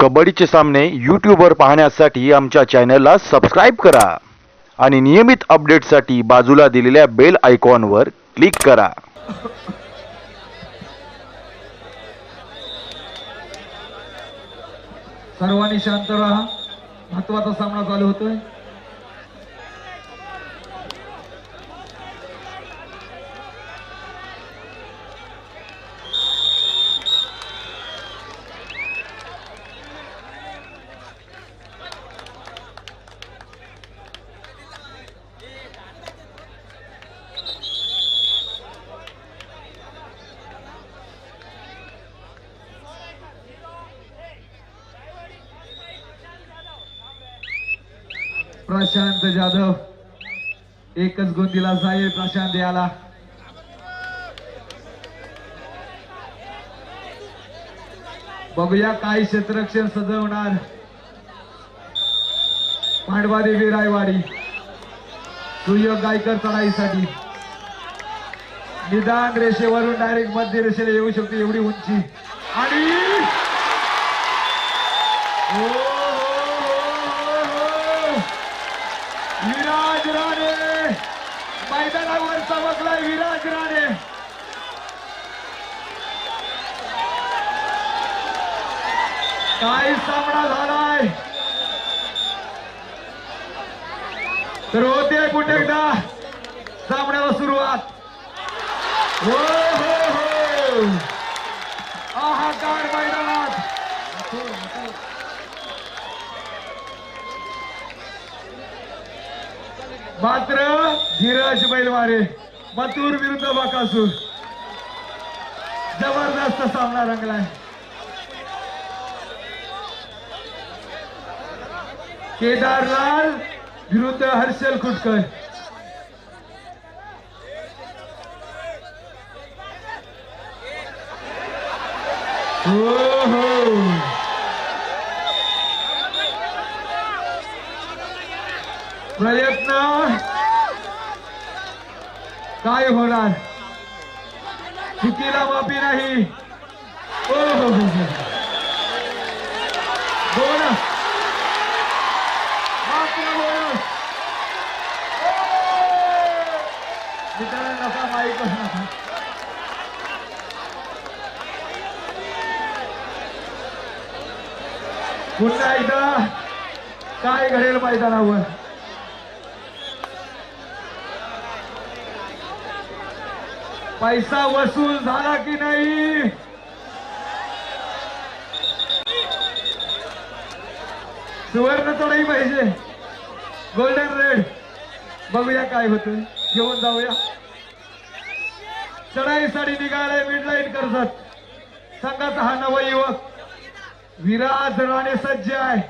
कबड्डीचे सामने यूट्यूबवर पाहण्यासाठी आमच्या चॅनलला सबस्क्राईब करा. आणि नियमित अपडेटसाठी बाजूला दिलेल्या बेल आयकॉनवर क्लिक करा. सर्वांनी शांत राहा. महत्त्वाचा सामना चालू होतोय. प्रशांत जाधव. एकच गुण दिला जाईल प्रशांत याला. बघूया काय क्षेत्ररक्षण सजवणार. पांडवारी रायवाडी सुयोग गायकर चढाईसाठी. निदान रेषेवरून डायरेक्ट मध्य रेषेला येऊ शकते एवढी उंची. आणि हो, हो, हो, हो. विराज राणे. मैदानावर चमकलाय विराज राणे. काय सामना झालाय. तर होते कुठे एकदा? सामन्याला सुरुवात. हो हो हो. मात्र धीरज बैलवारे मथुर विरुद्ध बाकासूर. जबरदस्त सामना रंगलाय. केदारलाल विरुद्ध हर्षल खुटकर. Whoa हो प्रयत्न. काय होणार? चुकीला माफी नाही. हो हो, हो, हो. बोनस मित्रांनो नका माहीत नका. पुन्हा एकदा काय घडेल मैदानावर? पैसा वसूल झाला की नाही? सुवर्ण चढाई पाहिजे. गोल्डन रेड बघूया काय होतंय. घेऊन जाऊया. चढाईसाठी निघालाय मिडलाईन करतात संघाचा हा नवयुवक विराज राणे सज्ज आहे.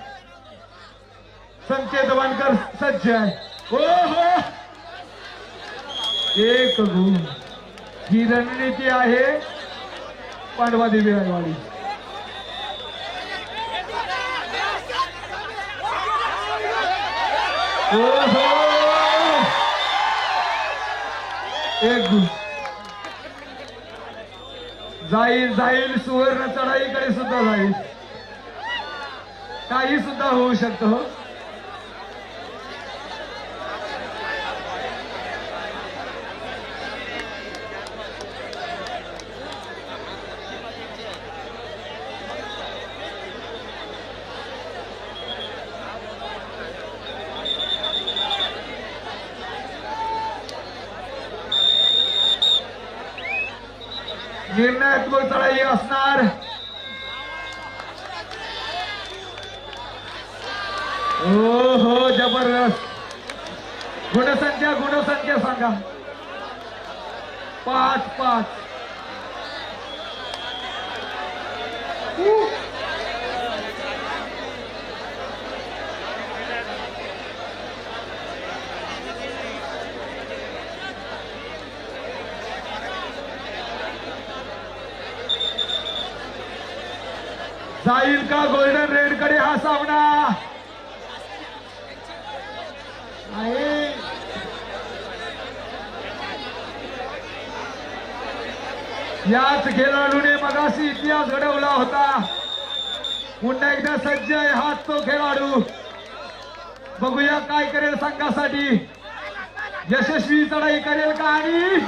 संकेत वानकर सज्ज आहे. हो हो एक गुण. ही रणनीती आहे पांडवादेवी रायवाडी हो एक जाईल जाईल सुवर्ण चढाईकडे सुद्धा जाईल काही सुद्धा होऊ शकतं हो. निर्णयात्मक चढाई असणार. हो हो जबरदस्त. गुणसंख्या गुणसंख्या सांगा. पाच पाच. जाईल का गोल्डन रेडकडे हा सामना? याच खेळाडूने मगाशी इतिहास घडवला होता. पुन्हा एकदा सज्ज आहे हा तो खेळाडू. बघूया काय करेल संघासाठी. यशस्वी चढाई करेल का आणि